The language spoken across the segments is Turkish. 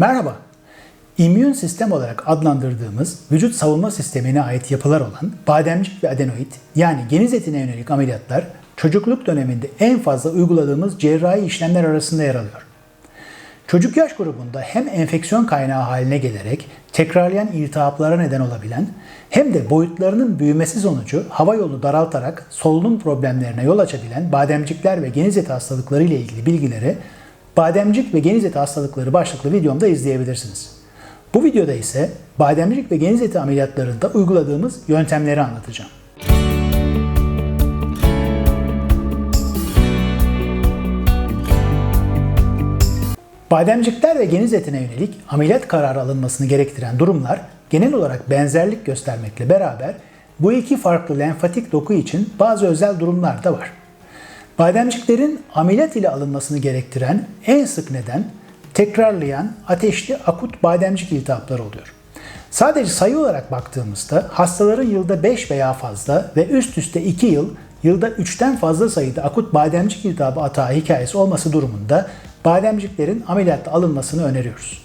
Merhaba. İmmün sistem olarak adlandırdığımız vücut savunma sistemine ait yapılar olan bademcik ve adenoid yani geniz etine yönelik ameliyatlar çocukluk döneminde en fazla uyguladığımız cerrahi işlemler arasında yer alıyor. Çocuk yaş grubunda hem enfeksiyon kaynağı haline gelerek tekrarlayan iltihaplara neden olabilen hem de boyutlarının büyümesi sonucu hava yolunu daraltarak solunum problemlerine yol açabilen bademcikler ve geniz eti hastalıkları ile ilgili bilgileri Bademcik ve geniz eti hastalıkları başlıklı videomda izleyebilirsiniz. Bu videoda ise bademcik ve geniz eti ameliyatlarında uyguladığımız yöntemleri anlatacağım. Bademcikler ve geniz etine yönelik ameliyat kararı alınmasını gerektiren durumlar genel olarak benzerlik göstermekle beraber bu iki farklı lenfatik doku için bazı özel durumlar da var. Bademciklerin ameliyat ile alınmasını gerektiren en sık neden tekrarlayan ateşli akut bademcik iltihapları oluyor. Sadece sayı olarak baktığımızda hastaların yılda 5 veya fazla ve üst üste 2 yıl yılda 3'ten fazla sayıda akut bademcik iltihabı atağı hikayesi olması durumunda bademciklerin ameliyatta alınmasını öneriyoruz.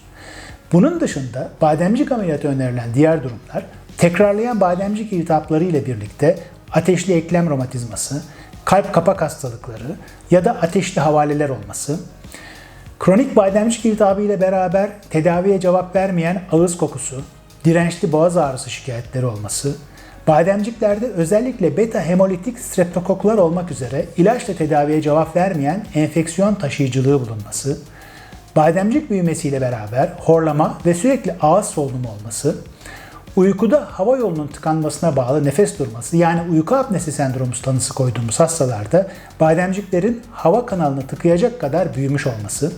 Bunun dışında bademcik ameliyatı önerilen diğer durumlar tekrarlayan bademcik iltihapları ile birlikte ateşli eklem romatizması, kalp kapak hastalıkları ya da ateşli havaleler olması, kronik bademcik iltihabı ile beraber tedaviye cevap vermeyen ağız kokusu, dirençli boğaz ağrısı şikayetleri olması, bademciklerde özellikle beta hemolitik streptokoklar olmak üzere ilaçla tedaviye cevap vermeyen enfeksiyon taşıyıcılığı bulunması, bademcik büyümesiyle beraber horlama ve sürekli ağız solunumu olması, Uykuda hava yolunun tıkanmasına bağlı nefes durması yani uyku apnesi sendromu tanısı koyduğumuz hastalarda bademciklerin hava kanalını tıkayacak kadar büyümüş olması,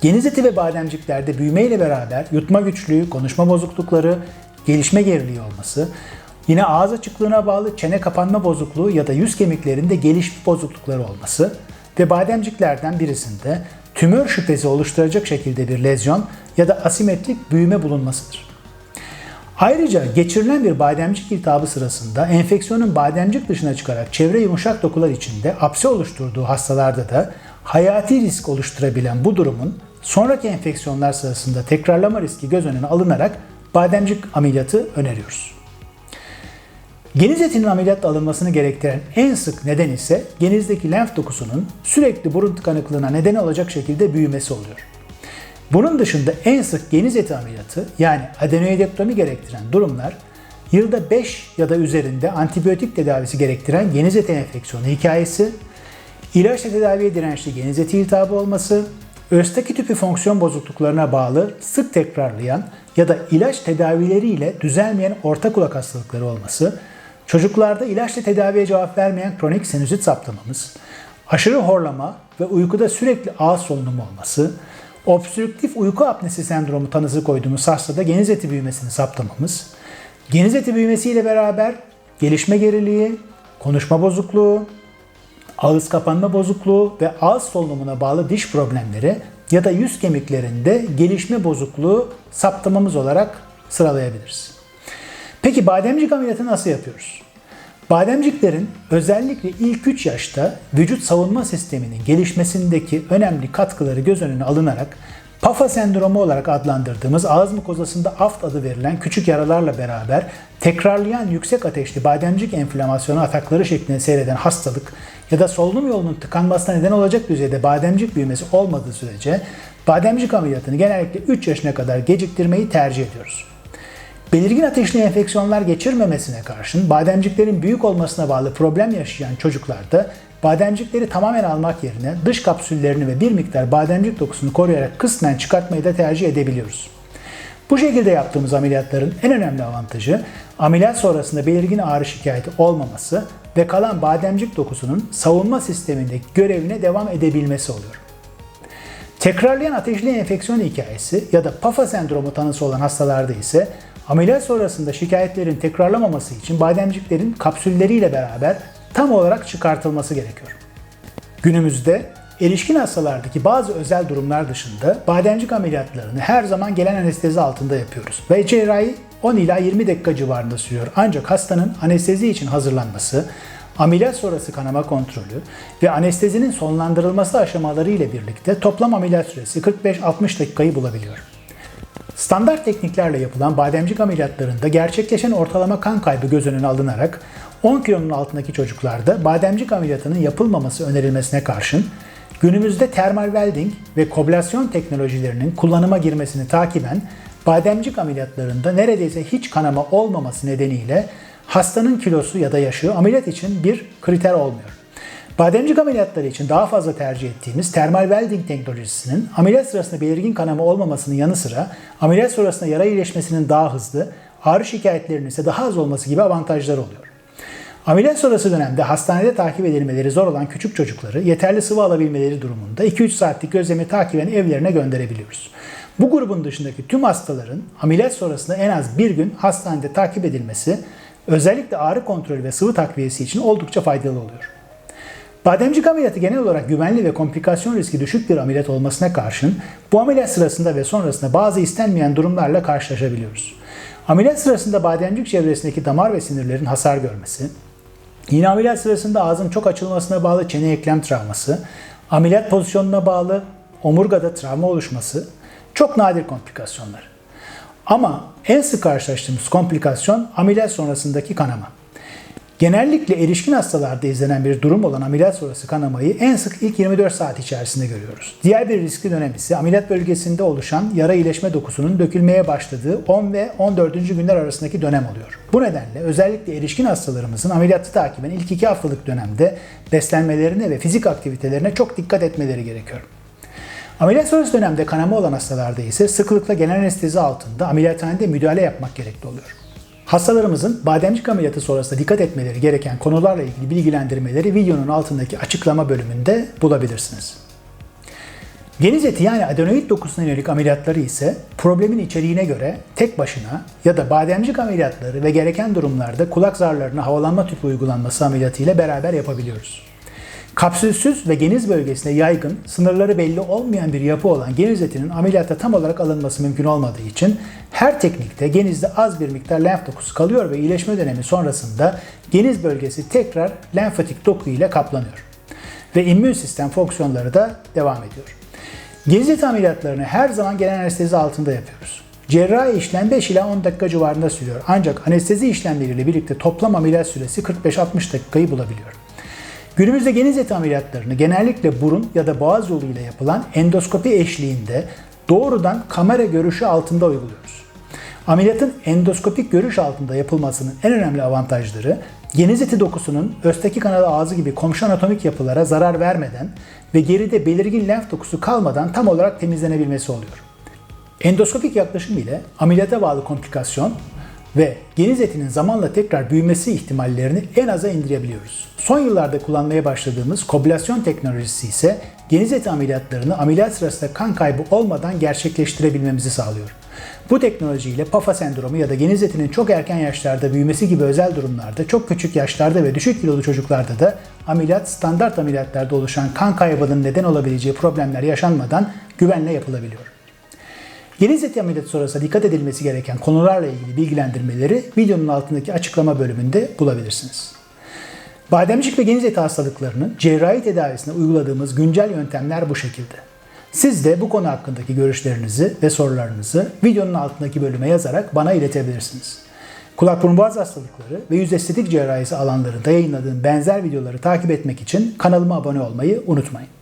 geniz eti ve bademciklerde büyüme ile beraber yutma güçlüğü, konuşma bozuklukları, gelişme geriliği olması, yine ağız açıklığına bağlı çene kapanma bozukluğu ya da yüz kemiklerinde gelişme bozuklukları olması ve bademciklerden birisinde tümör şüphesi oluşturacak şekilde bir lezyon ya da asimetrik büyüme bulunmasıdır. Ayrıca geçirilen bir bademcik iltihabı sırasında enfeksiyonun bademcik dışına çıkarak çevre yumuşak dokular içinde apse oluşturduğu hastalarda da hayati risk oluşturabilen bu durumun sonraki enfeksiyonlar sırasında tekrarlama riski göz önüne alınarak bademcik ameliyatı öneriyoruz. Geniz etinin ameliyatla alınmasını gerektiren en sık neden ise genizdeki lenf dokusunun sürekli burun tıkanıklığına neden olacak şekilde büyümesi oluyor. Bunun dışında en sık geniz eti ameliyatı yani adenoidektomi gerektiren durumlar yılda 5 ya da üzerinde antibiyotik tedavisi gerektiren geniz eti enfeksiyonu hikayesi, ilaçla tedaviye dirençli geniz eti iltihabı olması, östaki tüpü fonksiyon bozukluklarına bağlı sık tekrarlayan ya da ilaç tedavileriyle düzelmeyen orta kulak hastalıkları olması, çocuklarda ilaçla tedaviye cevap vermeyen kronik sinüzit saptamamız, aşırı horlama ve uykuda sürekli ağız solunumu olması, obstrüktif uyku apnesi sendromu tanısı koyduğumuz hastada geniz eti büyümesini saptamamız, geniz eti büyümesiyle beraber gelişme geriliği, konuşma bozukluğu, ağız kapanma bozukluğu ve ağız solunumuna bağlı diş problemleri ya da yüz kemiklerinde gelişme bozukluğu saptamamız olarak sıralayabiliriz. Peki bademcik ameliyatı nasıl yapıyoruz? Bademciklerin özellikle ilk 3 yaşta vücut savunma sisteminin gelişmesindeki önemli katkıları göz önüne alınarak PAFA sendromu olarak adlandırdığımız ağız mukozasında aft adı verilen küçük yaralarla beraber tekrarlayan yüksek ateşli bademcik enflamasyonu atakları şeklinde seyreden hastalık ya da solunum yolunun tıkanmasına neden olacak düzeyde bademcik büyümesi olmadığı sürece bademcik ameliyatını genellikle 3 yaşına kadar geciktirmeyi tercih ediyoruz. Belirgin ateşli enfeksiyonlar geçirmemesine karşın bademciklerin büyük olmasına bağlı problem yaşayan çocuklarda bademcikleri tamamen almak yerine dış kapsüllerini ve bir miktar bademcik dokusunu koruyarak kısmen çıkartmayı da tercih edebiliyoruz. Bu şekilde yaptığımız ameliyatların en önemli avantajı ameliyat sonrasında belirgin ağrı şikayeti olmaması ve kalan bademcik dokusunun savunma sistemindeki görevine devam edebilmesi oluyor. Tekrarlayan ateşli enfeksiyon hikayesi ya da PAFA sendromu tanısı olan hastalarda ise Ameliyat sonrasında şikayetlerin tekrarlamaması için bademciklerin kapsülleriyle beraber tam olarak çıkartılması gerekiyor. Günümüzde erişkin hastalardaki bazı özel durumlar dışında bademcik ameliyatlarını her zaman gelen anestezi altında yapıyoruz ve cerrahi 10 ila 20 dakika civarında sürüyor. Ancak hastanın anestezi için hazırlanması, ameliyat sonrası kanama kontrolü ve anestezinin sonlandırılması aşamaları ile birlikte toplam ameliyat süresi 45-60 dakikayı bulabiliyor. Standart tekniklerle yapılan bademcik ameliyatlarında gerçekleşen ortalama kan kaybı göz önüne alınarak 10 kilonun altındaki çocuklarda bademcik ameliyatının yapılmaması önerilmesine karşın günümüzde termal welding ve koblasyon teknolojilerinin kullanıma girmesini takiben bademcik ameliyatlarında neredeyse hiç kanama olmaması nedeniyle hastanın kilosu ya da yaşı ameliyat için bir kriter olmuyor. Bademcik ameliyatları için daha fazla tercih ettiğimiz termal welding teknolojisinin ameliyat sırasında belirgin kanama olmamasının yanı sıra ameliyat sonrasında yara iyileşmesinin daha hızlı, ağrı şikayetlerinin ise daha az olması gibi avantajları oluyor. Ameliyat sonrası dönemde hastanede takip edilmeleri zor olan küçük çocukları yeterli sıvı alabilmeleri durumunda 2-3 saatlik gözlemi takiben evlerine gönderebiliyoruz. Bu grubun dışındaki tüm hastaların ameliyat sonrasında en az bir gün hastanede takip edilmesi özellikle ağrı kontrolü ve sıvı takviyesi için oldukça faydalı oluyor. Bademcik ameliyatı genel olarak güvenli ve komplikasyon riski düşük bir ameliyat olmasına karşın bu ameliyat sırasında ve sonrasında bazı istenmeyen durumlarla karşılaşabiliyoruz. Ameliyat sırasında bademcik çevresindeki damar ve sinirlerin hasar görmesi, yine ameliyat sırasında ağzın çok açılmasına bağlı çene eklem travması, ameliyat pozisyonuna bağlı omurgada travma oluşması çok nadir komplikasyonlar. Ama en sık karşılaştığımız komplikasyon ameliyat sonrasındaki kanama. Genellikle erişkin hastalarda izlenen bir durum olan ameliyat sonrası kanamayı en sık ilk 24 saat içerisinde görüyoruz. Diğer bir riskli dönem ise ameliyat bölgesinde oluşan yara iyileşme dokusunun dökülmeye başladığı 10 ve 14. günler arasındaki dönem oluyor. Bu nedenle özellikle erişkin hastalarımızın ameliyatı takiben ilk 2 haftalık dönemde beslenmelerine ve fizik aktivitelerine çok dikkat etmeleri gerekiyor. Ameliyat sonrası dönemde kanama olan hastalarda ise sıklıkla genel anestezi altında ameliyathanede müdahale yapmak gerekli oluyor. Hastalarımızın bademcik ameliyatı sonrasında dikkat etmeleri gereken konularla ilgili bilgilendirmeleri videonun altındaki açıklama bölümünde bulabilirsiniz. Geniz eti yani adenoid dokusuna yönelik ameliyatları ise problemin içeriğine göre tek başına ya da bademcik ameliyatları ve gereken durumlarda kulak zarlarına havalanma tüpü uygulanması ameliyatı ile beraber yapabiliyoruz. Kapsülsüz ve geniz bölgesinde yaygın, sınırları belli olmayan bir yapı olan geniz etinin ameliyatta tam olarak alınması mümkün olmadığı için her teknikte genizde az bir miktar lenf dokusu kalıyor ve iyileşme dönemi sonrasında geniz bölgesi tekrar lenfatik doku ile kaplanıyor. Ve immün sistem fonksiyonları da devam ediyor. Geniz eti ameliyatlarını her zaman genel anestezi altında yapıyoruz. Cerrahi işlem 5 ila 10 dakika civarında sürüyor. Ancak anestezi işlemleriyle birlikte toplam ameliyat süresi 45-60 dakikayı bulabiliyor. Günümüzde geniz eti ameliyatlarını genellikle burun ya da boğaz yoluyla yapılan endoskopi eşliğinde doğrudan kamera görüşü altında uyguluyoruz. Ameliyatın endoskopik görüş altında yapılmasının en önemli avantajları geniz eti dokusunun östeki kanalı ağzı gibi komşu anatomik yapılara zarar vermeden ve geride belirgin lenf dokusu kalmadan tam olarak temizlenebilmesi oluyor. Endoskopik yaklaşım ile ameliyata bağlı komplikasyon ve geniz etinin zamanla tekrar büyümesi ihtimallerini en aza indirebiliyoruz. Son yıllarda kullanmaya başladığımız koblasyon teknolojisi ise geniz eti ameliyatlarını ameliyat sırasında kan kaybı olmadan gerçekleştirebilmemizi sağlıyor. Bu teknolojiyle PAFA sendromu ya da geniz etinin çok erken yaşlarda büyümesi gibi özel durumlarda çok küçük yaşlarda ve düşük kilolu çocuklarda da ameliyat standart ameliyatlarda oluşan kan kaybının neden olabileceği problemler yaşanmadan güvenle yapılabiliyor. Geniz eti ameliyatı sonrasında dikkat edilmesi gereken konularla ilgili bilgilendirmeleri videonun altındaki açıklama bölümünde bulabilirsiniz. Bademcik ve geniz eti hastalıklarının cerrahi tedavisine uyguladığımız güncel yöntemler bu şekilde. Siz de bu konu hakkındaki görüşlerinizi ve sorularınızı videonun altındaki bölüme yazarak bana iletebilirsiniz. Kulak burun boğaz hastalıkları ve yüz estetik cerrahisi alanlarında yayınladığım benzer videoları takip etmek için kanalıma abone olmayı unutmayın.